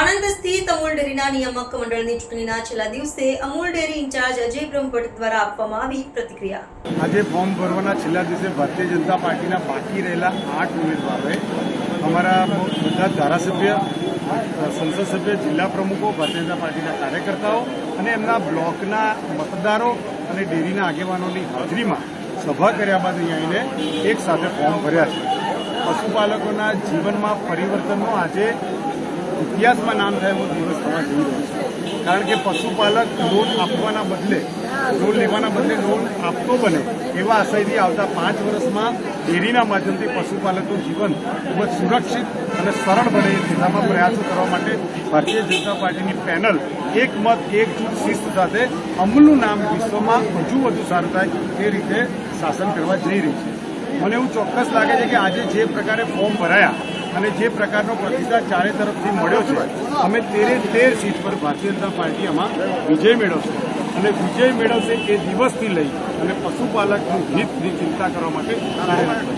આણંદ સ્થિત અમૂલ ડેરીના નિયામક મંડળની ચૂંટણીના છેલ્લા દિવસે Amul dairy in charge Ajay Brahmbhatt દ્વારા આપવામાં આવી પ્રતિક્રિયા. આજે ફોર્મ ભરવાના છેલ્લા દિવસે ભારતીય જનતા પાર્ટીના બાકી રહેલા આઠ ઉમેદવારોએ અમારા બધા ધારાસભ્ય, સંસદ સભ્ય, જિલ્લા પ્રમુખો, ભારતીય જનતા પાર્ટીના કાર્યકર્તાઓ અને એમના બ્લોકના મતદારો અને ડેરીના આગેવાનોની હાજરીમાં સભા કર્યા બાદ અહીં આવીને એક સાથે ફોર્મ ભર્યા છે. પશુપાલકોના જીવનમાં પરિવર્તનનો આજે ઇતિહાસમાં નામ થાય એવો દિવસ થવા જઈ રહ્યો છે. કારણ કે પશુપાલક લોન આપવાના બદલે, લોન લેવાના બદલે લોન આપતો બને એવા આશયથી આવતા પાંચ વર્ષમાં ડેરીના માધ્યમથી પશુપાલકનું જીવન ખૂબ જ સુરક્ષિત અને સરળ બને એ દિશામાં પ્રયાસો કરવા માટે ભારતીય જનતા પાર્ટીની પેનલ એક મત, એક જૂથ શિસ્ત સાથે અમૂલનું નામ વિશ્વમાં હજુ વધુ સારું થાય તે રીતે શાસન કરવા જઈ રહી છે. મને એવું ચોક્કસ લાગે છે કે આજે જે પ્રકારે ફોર્મ ભરાયા અને જે પ્રકારનો પ્રતિસાદ ચારે તરફથી મળ્યો છે, અમે તેરે તેર સીટ પર ભારતીય જનતા પાર્ટી આમાં વિજય મેળવશે. અને વિજય મેળવશે એ દિવસથી લઈ અને પશુપાલકનું હિતની ચિંતા કરવા માટે રહેશે